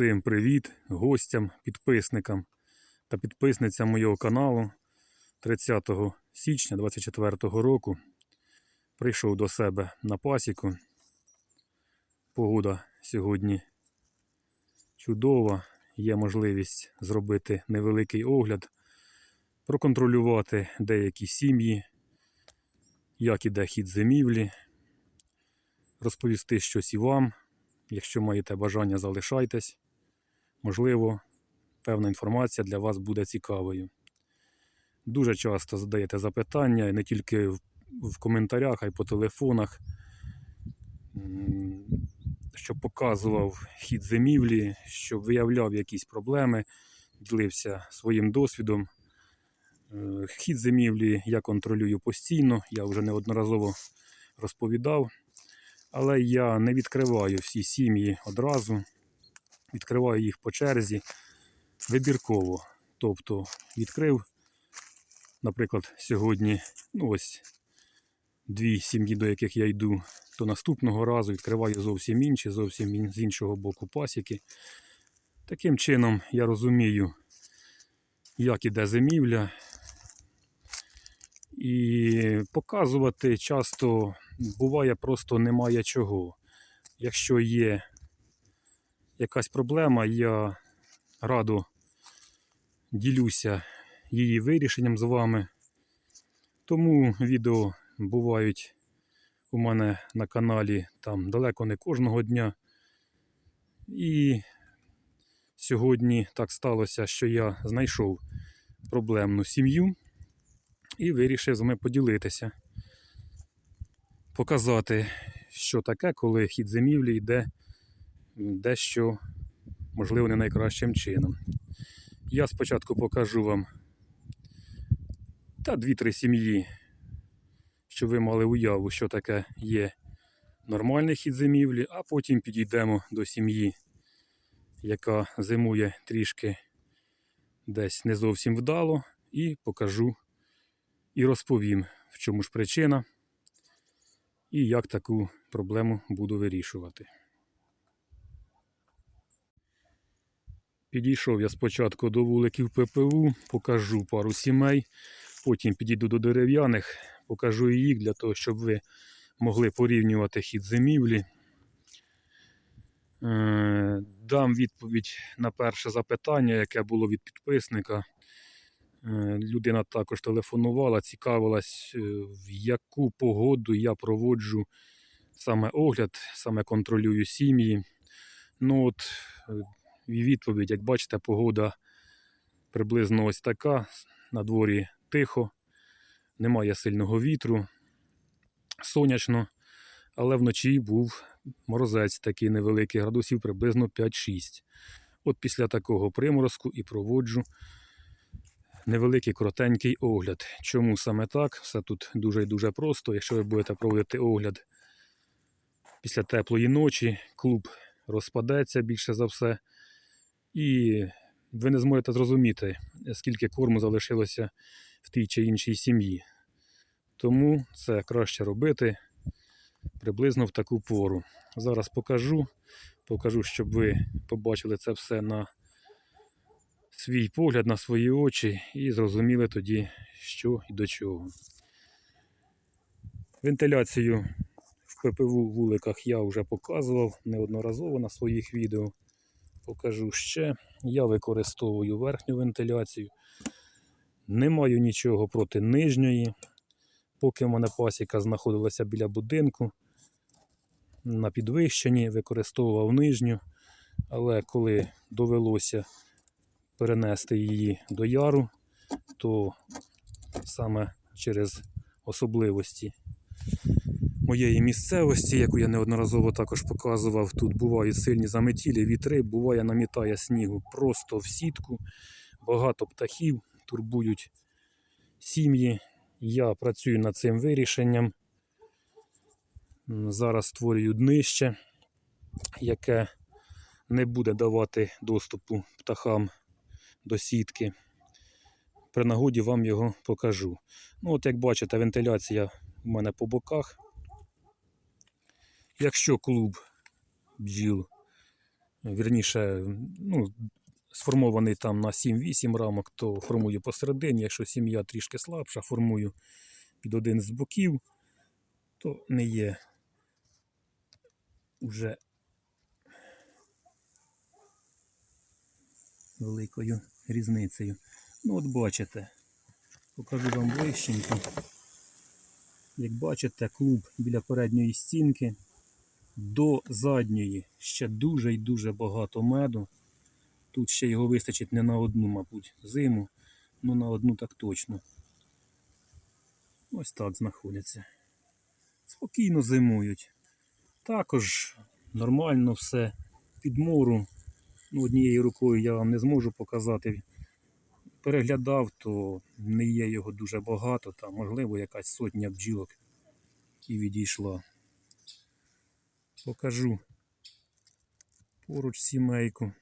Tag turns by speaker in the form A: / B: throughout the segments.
A: Усім привіт гостям, підписникам та підписницям моєго каналу 30 січня 2024 року. Прийшов до себе на пасіку. Погода сьогодні чудова. Є можливість зробити невеликий огляд, проконтролювати деякі сім'ї, як іде хід зимівлі, розповісти щось і вам. Якщо маєте бажання, залишайтесь. Можливо, певна інформація для вас буде цікавою. Дуже часто задаєте запитання, не тільки в, коментарях, а й по телефонах, щоб показував хід зимівлі, щоб виявляв якісь проблеми, ділився своїм досвідом. Е, Хід зимівлі я контролюю постійно, я вже неодноразово розповідав. Але я не відкриваю всі сім'ї одразу, відкриваю їх по черзі вибірково. Тобто відкрив, наприклад, сьогодні ну ось дві сім'ї, до яких я йду, то наступного разу відкриваю зовсім інші, зовсім з іншого боку пасіки. Таким чином я розумію, як іде зимівля. І показувати часто буває просто немає чого. Якщо є якась проблема, я радо ділюся її вирішенням з вами. Тому відео бувають у мене на каналі там далеко не кожного дня. І сьогодні так сталося, що я знайшов проблемну сім'ю і вирішив з вами поділитися показати, що таке, коли хід зимівлі йде дещо, можливо, не найкращим чином. Я спочатку покажу вам та дві-три сім'ї, щоб ви мали уяву, що таке є нормальний хід зимівлі, а потім підійдемо до сім'ї, яка зимує трішки десь не зовсім вдало, і покажу і розповім, в чому ж причина і як таку проблему буду вирішувати. Підійшов я спочатку до вуликів ППУ, покажу пару сімей, потім підійду до дерев'яних, покажу їх для того, щоб ви могли порівнювати хід зимівлі. Е, Дам відповідь на перше запитання, яке було від підписника. Е, Людина також телефонувала, цікавилась, е, в яку погоду я проводжу саме огляд, саме контролюю сім'ї. Ну от відповідь, як бачите, погода приблизно ось така. На дворі тихо, немає сильного вітру, сонячно, але вночі був морозець такий невеликий, градусів приблизно 5-6. От після такого приморозку і проводжу невеликий коротенький огляд. Чому саме так? Все тут дуже і дуже просто. Якщо ви будете проводити огляд після теплої ночі, клуб розпадеться більше за все. І ви не зможете зрозуміти, скільки корму залишилося в тій чи іншій сім'ї. Тому це краще робити приблизно в таку пору. Зараз покажу, покажу, щоб ви побачили це все на свій погляд, на свої очі і зрозуміли тоді, що і до чого. Вентиляцію в ППВ вуликах я вже показував неодноразово на своїх відео. Покажу ще. Я використовую верхню вентиляцію. Не маю нічого проти нижньої. Поки в мене пасіка знаходилася біля будинку, на підвищенні використовував нижню, але коли довелося перенести її до яру, то саме через особливості моєї місцевості, яку я неодноразово також показував, тут бувають сильні заметілі, вітри, буває намітає снігу просто в сітку, багато птахів турбують сім'ї. Я працюю над цим вирішенням. Зараз створюю днище, яке не буде давати доступу птахам до сітки. При нагоді вам його покажу. Ну, от як бачите, вентиляція у мене по боках. Якщо клуб бджіл вірніше, ну, сформований там на 7-8 рамок, то формую посередині. Якщо сім'я трішки слабша, формую під один з боків, то не є вже великою різницею. Ну, от бачите, покажу вам ближченько. Як бачите, клуб біля передньої стінки до задньої ще дуже і дуже багато меду. Тут ще його вистачить не на одну, мабуть, зиму, ну на одну так точно. Ось так знаходяться. Спокійно зимують. Також нормально все. Підмору. Ну, однією рукою я вам не зможу показати. Переглядав, то не є його дуже багато, там, можливо, якась сотня бджілок і відійшла. Покажу поруч сімейку.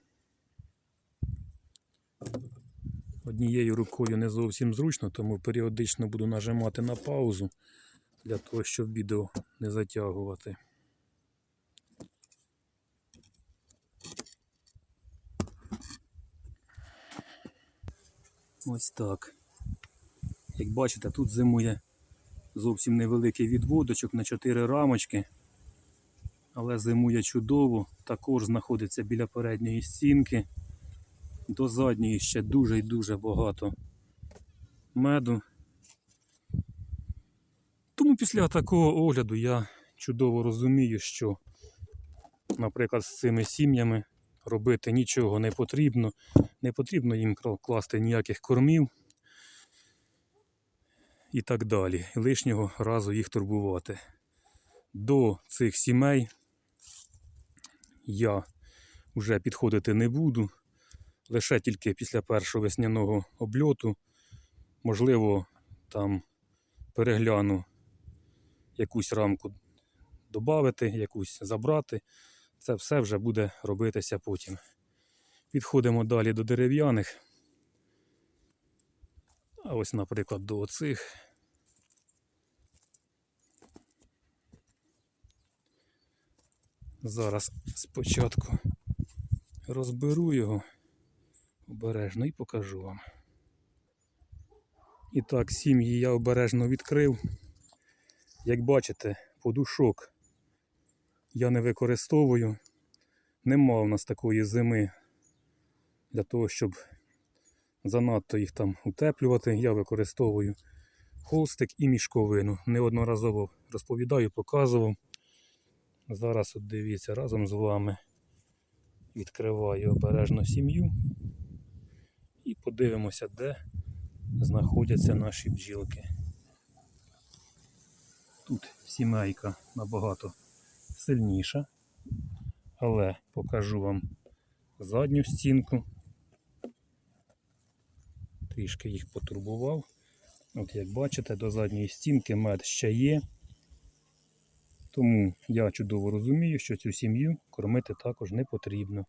A: Однією рукою не зовсім зручно, тому періодично буду нажимати на паузу для того, щоб відео не затягувати. Ось так. Як бачите, тут зимує зовсім невеликий відводочок на 4 рамочки. Але зимує чудово, також знаходиться біля передньої стінки. До задньої ще дуже і дуже багато меду. Тому після такого огляду я чудово розумію, що, наприклад, з цими сім'ями робити нічого не потрібно. Не потрібно їм кла- класти ніяких кормів і так далі. Лишнього разу їх турбувати. До цих сімей я вже підходити не буду. Лише тільки після першого весняного обльоту. Можливо, там перегляну якусь рамку додати, якусь забрати. Це все вже буде робитися потім. Підходимо далі до дерев'яних. А ось, наприклад, до оцих. Зараз спочатку розберу його обережно і покажу вам. І так, сім'ї я обережно відкрив. Як бачите, подушок я не використовую. Нема у нас такої зими для того, щоб занадто їх там утеплювати. Я використовую холстик і мішковину. Неодноразово розповідаю, показував. Зараз от дивіться, разом з вами відкриваю обережно сім'ю і подивимося, де знаходяться наші бджілки. Тут сімейка набагато сильніша, але покажу вам задню стінку. Трішки їх потурбував. От як бачите, до задньої стінки мед ще є. Тому я чудово розумію, що цю сім'ю кормити також не потрібно.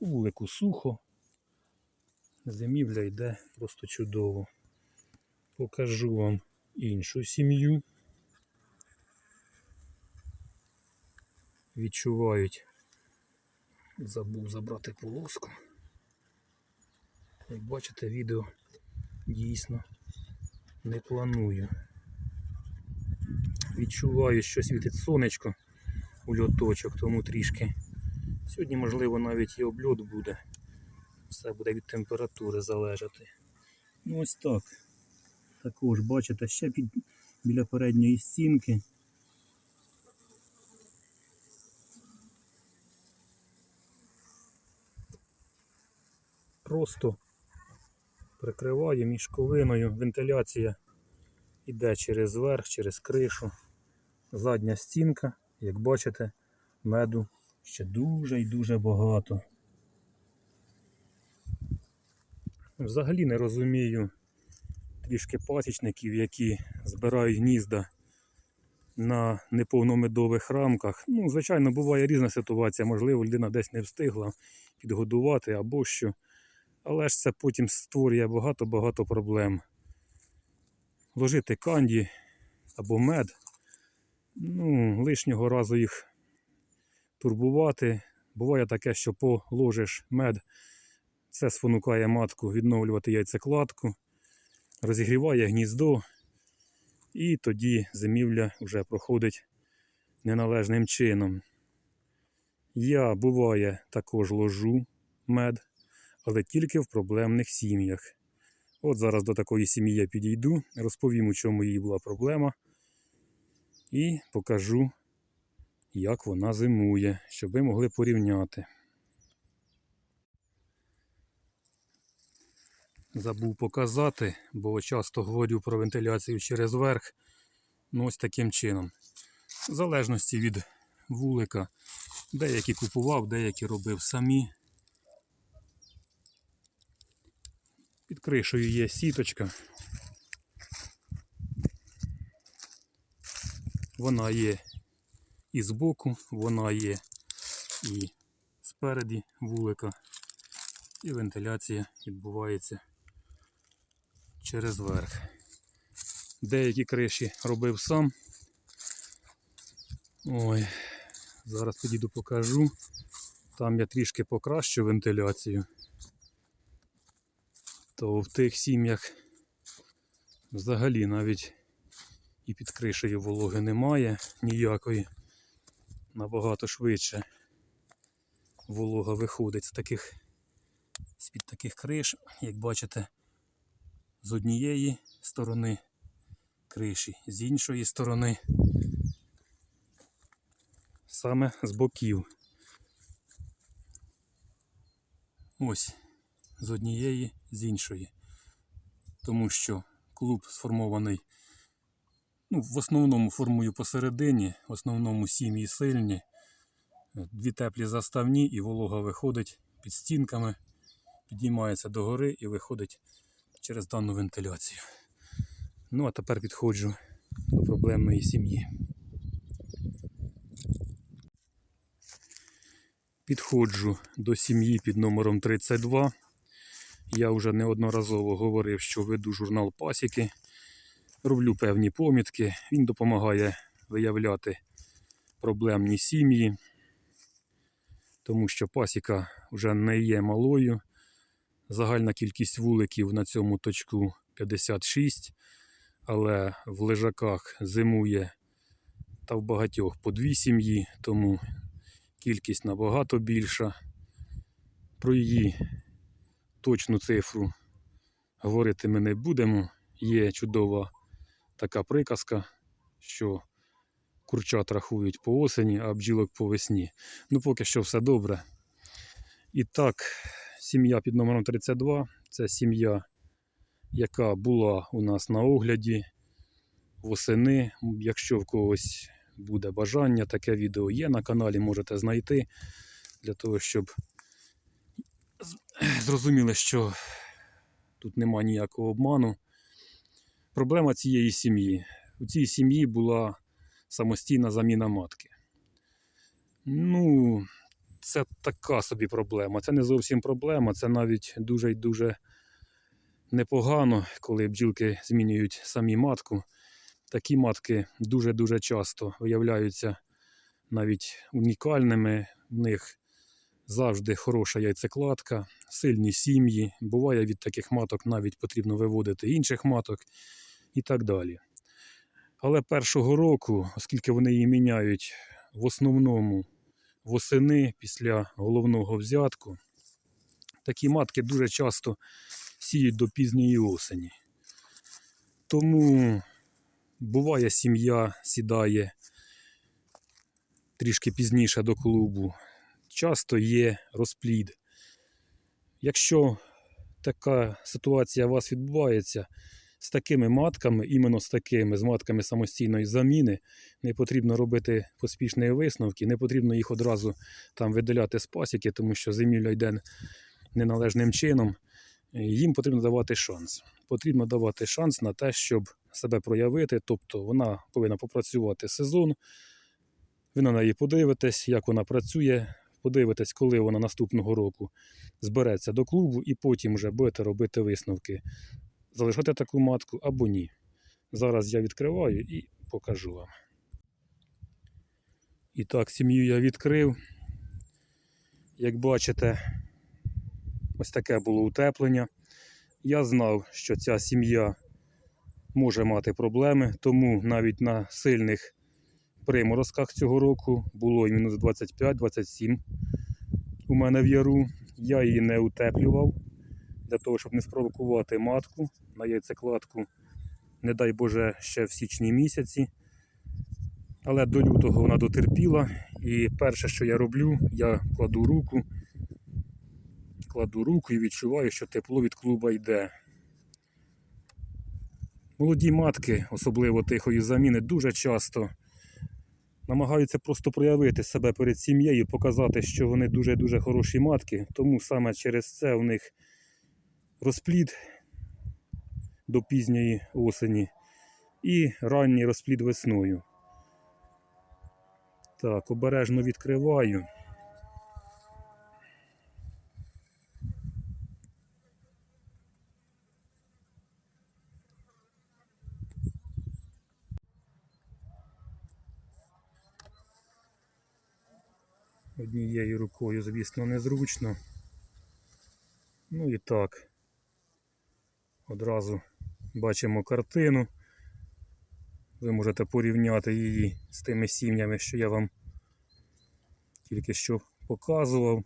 A: У вулику сухо, зимівля йде просто чудово. Покажу вам іншу сім'ю. Відчувають. Забув забрати полоску. Як бачите, відео дійсно не планую. Відчуваю, що світить сонечко у льоточок, тому трішки. Сьогодні, можливо, навіть і обльот буде. Все буде від температури залежати. Ну ось так. Також, бачите, ще під, біля передньої стінки. Просто прикриваю мішковиною, вентиляція йде через верх, через кришу. Задня стінка, як бачите, меду ще дуже і дуже багато. Взагалі не розумію трішки пасічників, які збирають гнізда на неповномедових рамках. Ну, звичайно, буває різна ситуація. Можливо, людина десь не встигла підгодувати або що. Але ж це потім створює багато-багато проблем. Ложити канді або мед. Ну, лишнього разу їх турбувати, Буває таке, що положиш мед, це спонукає матку відновлювати яйцекладку, розігріває гніздо, і тоді зимівля вже проходить неналежним чином. Я буває також ложу мед, але тільки в проблемних сім'ях. От зараз до такої сім'ї я підійду, розповім, у чому її була проблема, і покажу, як вона зимує, щоб ви могли порівняти. Забув показати, бо часто говорю про вентиляцію через верх. Ну, ось таким чином. В залежності від вулика, деякі купував, деякі робив самі. Під кришею є сіточка. Вона є і збоку, вона є і спереді вулика. І вентиляція відбувається через верх. Деякі криші робив сам. Ой, зараз підійду покажу. Там я трішки покращу вентиляцію. То в тих сім'ях взагалі навіть і під кришею вологи немає ніякої. Набагато швидше волога виходить з таких з-під таких криш, як бачите, з однієї сторони криші, з іншої сторони, саме з боків. Ось, з однієї, з іншої. Тому що клуб сформований, ну, в основному формую посередині, в основному сім'ї сильні, дві теплі заставні і волога виходить під стінками, підіймається догори і виходить через дану вентиляцію. Ну, а тепер підходжу до проблемної сім'ї. Підходжу до сім'ї під номером 32. Я вже неодноразово говорив, що веду журнал пасіки, роблю певні помітки. Він допомагає виявляти проблемні сім'ї, тому що пасіка вже не є малою. Загальна кількість вуликів на цьому точку 56, але в лежаках зимує та в багатьох по дві сім'ї, тому кількість набагато більша. Про її точну цифру говорити ми не будемо. Є чудова така приказка, що курчат рахують по осені, а бджілок по весні. Ну, поки що все добре. І так, сім'я під номером 32 це сім'я, яка була у нас на огляді восени. Якщо в когось буде бажання, таке відео є на каналі, можете знайти для того, щоб зрозуміли, що тут нема ніякого обману. Проблема цієї сім'ї. У цій сім'ї була самостійна заміна матки. Ну, це така собі проблема. Це не зовсім проблема, це навіть дуже й дуже непогано, коли бджілки змінюють самі матку. Такі матки дуже-дуже часто виявляються навіть унікальними. В них завжди хороша яйцекладка, сильні сім'ї. Буває від таких маток навіть потрібно виводити інших маток і так далі. Але першого року, оскільки вони її міняють в основному восени після головного взятку, такі матки дуже часто сіють до пізньої осені. Тому буває сім'я сідає трішки пізніше до клубу. Часто є розплід. Якщо така ситуація у вас відбувається з такими матками, іменно з такими, з матками самостійної заміни, не потрібно робити поспішні висновки, не потрібно їх одразу там видаляти з пасіки, тому що зимівля йде неналежним чином. Їм потрібно давати шанс. Потрібно давати шанс на те, щоб себе проявити. Тобто вона повинна попрацювати сезон. Ви на неї подивитесь, як вона працює, подивитесь, коли вона наступного року збереться до клубу, і потім вже будете робити висновки. Залишати таку матку або ні. Зараз я відкриваю і покажу вам. І так, сім'ю я відкрив. Як бачите, ось таке було утеплення. Я знав, що ця сім'я може мати проблеми, тому навіть на сильних приморозках цього року було і мінус 25-27 у мене в яру. Я її не утеплював для того, щоб не спровокувати матку на яйцекладку, не дай Боже, ще в січні місяці. Але до лютого вона дотерпіла. І перше, що я роблю, я кладу руку, кладу руку і відчуваю, що тепло від клуба йде. Молоді матки, особливо тихої заміни, дуже часто намагаються просто проявити себе перед сім'єю, показати, що вони дуже-дуже хороші матки. Тому саме через це у них розплід до пізньої осені і ранній розплід весною. Так, обережно відкриваю. Однією рукою, звісно, незручно. Ну і так. Одразу бачимо картину. Ви можете порівняти її з тими сім'ями, що я вам тільки що показував.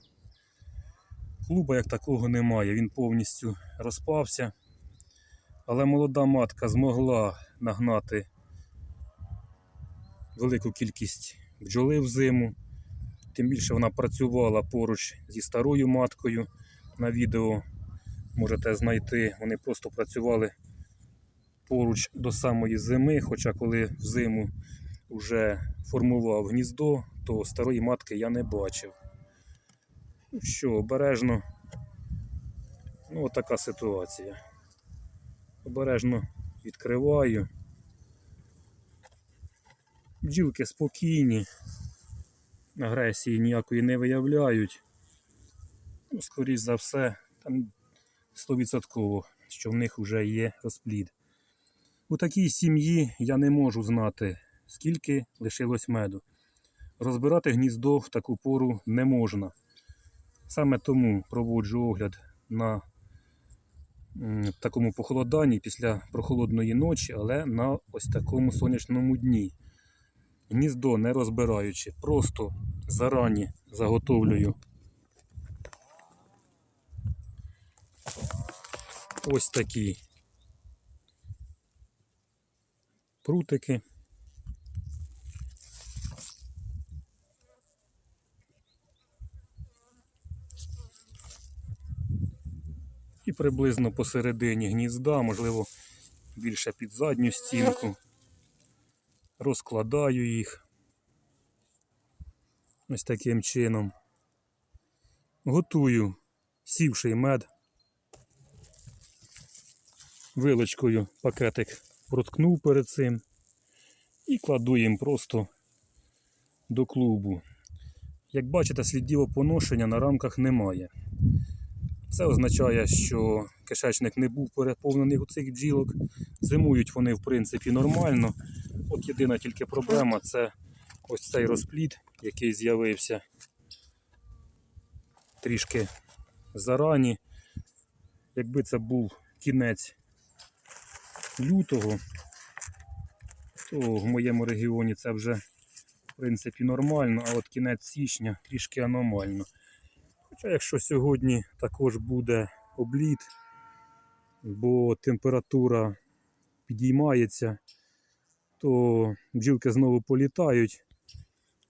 A: Клуба як такого немає, він повністю розпався. Але молода матка змогла нагнати велику кількість бджоли в зиму. Тим більше вона працювала поруч зі старою маткою. На відео можете знайти. Вони просто працювали поруч до самої зими. Хоча коли в зиму вже формував гніздо, то старої матки я не бачив. Ну що, обережно. Ну, така ситуація. Обережно відкриваю. Бджілки спокійні, агресії ніякої не виявляють. Ну, скоріш за все, там 100%, що в них вже є розплід. У такій сім'ї я не можу знати, скільки лишилось меду. Розбирати гніздо в таку пору не можна. Саме тому проводжу огляд на такому похолоданні після прохолодної ночі, але на ось такому сонячному дні. Гніздо не розбираючи, просто зарані заготовлюю ось такі прутики. І приблизно посередині гнізда, можливо, більше під задню стінку. Розкладаю їх ось таким чином. Готую сівший мед. Вилочкою пакетик проткнув перед цим і кладу їм просто до клубу. Як бачите, слідів опоношення на рамках немає. Це означає, що кишечник не був переповнений у цих бджілок. Зимують вони, в принципі, нормально. От єдина тільки проблема це ось цей розплід, який з'явився трішки зарані. Якби це був кінець лютого, то в моєму регіоні це вже в принципі нормально, а от кінець січня трішки аномально. Хоча якщо сьогодні також буде обліт, бо температура підіймається, то бджілки знову політають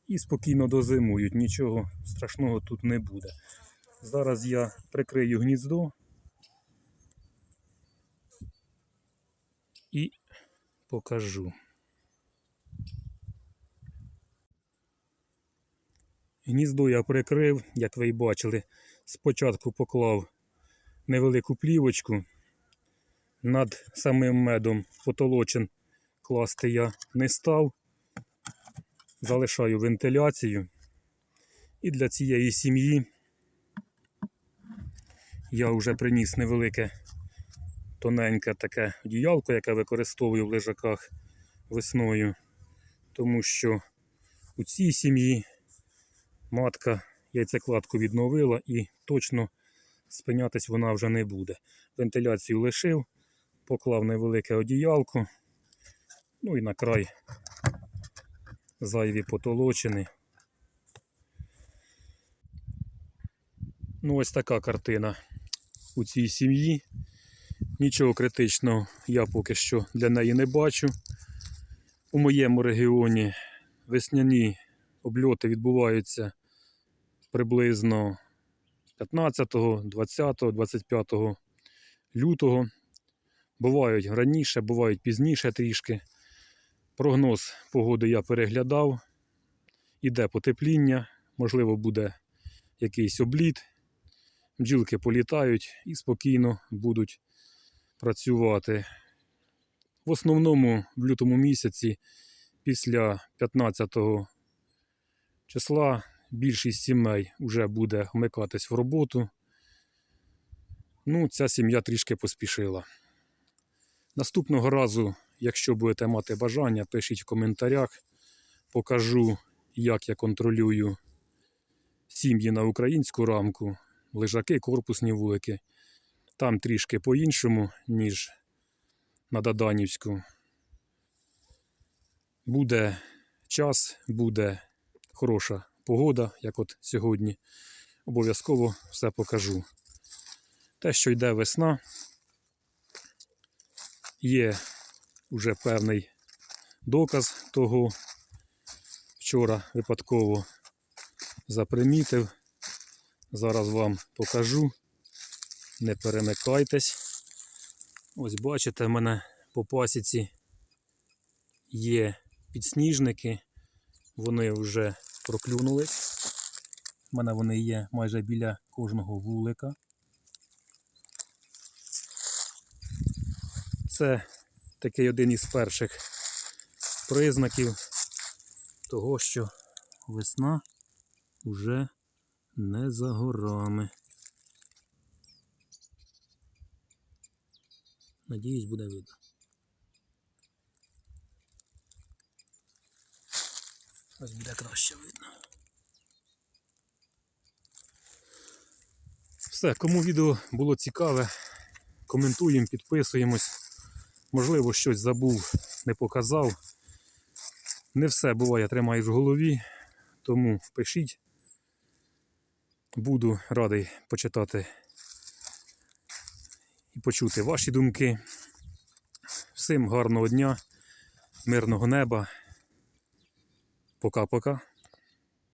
A: і спокійно дозимують. Нічого страшного тут не буде. Зараз я прикрию гніздо і покажу. Гніздо я прикрив, як ви й бачили. Спочатку поклав невелику плівочку. Над самим медом потолочен класти я не став. Залишаю вентиляцію. І для цієї сім'ї я вже приніс невелике тоненьке таке одіялко, яке використовую в лежаках весною. Тому що у цій сім'ї матка яйцекладку відновила і точно спинятись вона вже не буде. Вентиляцію лишив, поклав невелике одіялко, ну і на край зайві потолочини. Ну, ось така картина у цій сім'ї. Нічого критичного я поки що для неї не бачу. У моєму регіоні весняні обльоти відбуваються приблизно 15, 20, 25 лютого. Бувають раніше, бувають пізніше трішки. Прогноз погоди я переглядав. Іде потепління, можливо, буде якийсь обліт. Бджілки політають і спокійно будуть працювати. В основному в лютому місяці, після 15 числа, більшість сімей вже буде вмикатись в роботу. Ну, ця сім'я трішки поспішила. Наступного разу, якщо будете мати бажання, пишіть в коментарях. Покажу, як я контролюю сім'ї на українську рамку, лежаки, корпусні вулики. Там трішки по-іншому, ніж на Даданівську. Буде час, буде хороша погода, як от сьогодні. Обов'язково все покажу. Те, що йде весна, є вже певний доказ того. Вчора випадково запримітив. Зараз вам покажу. Не перемикайтесь. Ось бачите, в мене по пасіці є підсніжники. Вони вже проклюнулись. У мене вони є майже біля кожного вулика. Це такий один із перших признаків того, що весна вже не за горами. Надіюсь, буде видно. Ось буде краще видно. Все, кому відео було цікаве, коментуємо, підписуємось. Можливо, щось забув, не показав. Не все буває, тримаєш в голові, тому пишіть. Буду радий почитати і почути ваші думки. Всім гарного дня, мирного неба. Пока-пока.